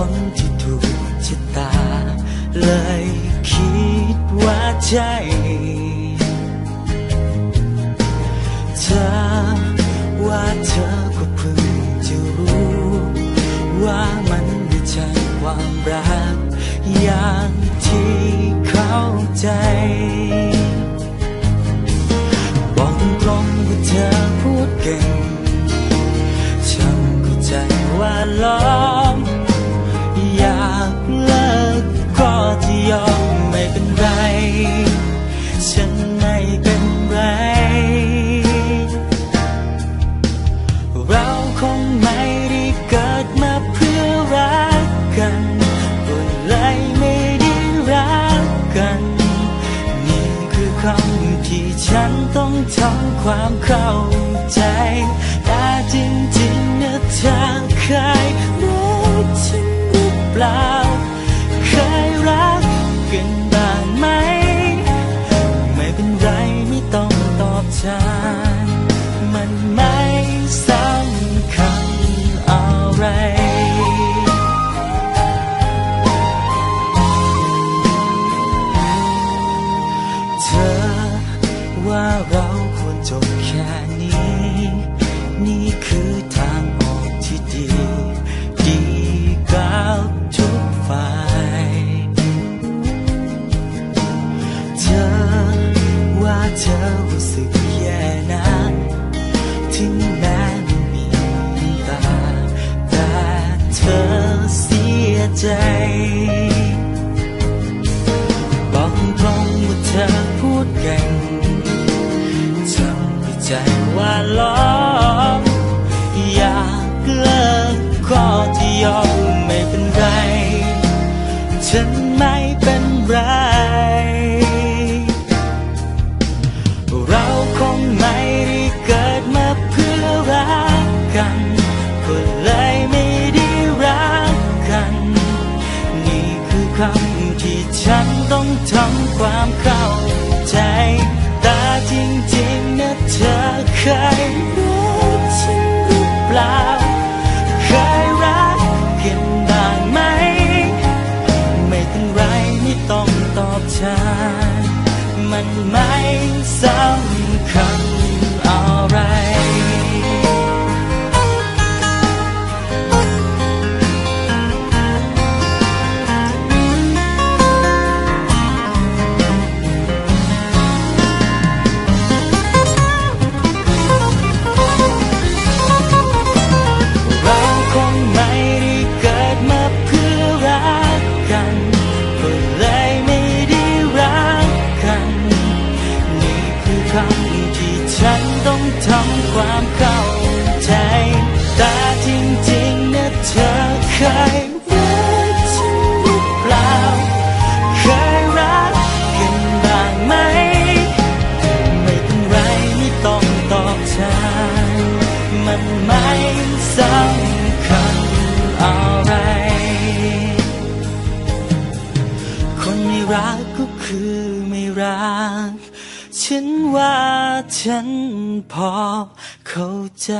คนที่ถูกชะตา เลยคิดว่าใช่เธอว่าเธอก็เพิ่งจะรู้ ว่ามันไม่ใช่ความรัก อย่างที่เข้าใจ ต้องทำความเข้าใจแต่จริงๆนะเธอเคยรักฉันหรือเปล่า เคยรักกันบ้างไหม ไม่เป็นไรไม่ต้องตอบแทนมันไม่สำคัญอะไรเธอ ว่าเราควรจบแค่นี้ นี่คือทางออกที่ดี ดีกับทุกฝ่าย เธอว่าเธอรู้สึกแย่นะถึงแม้ไม่มีน้ำตาแต่เธอเสียใจ ใจว่าล้อมอยากเลิกก็ที่ยอมไม่เป็นไร ฉันไม่เป็นไร เราคงไม่ได้เกิดมาเพื่อรักกันก็เลยไม่ได้รักกัน นี่คือคำที่ฉันต้องทำความเข้าใจแต่จริง เคยรักฉันหรือเปล่า เคยรักกันบ้างไหม ไม่เป็นไรไม่ต้องตอบฉันมันไม่สำคัญ ฉันว่าฉันพอเข้าใจ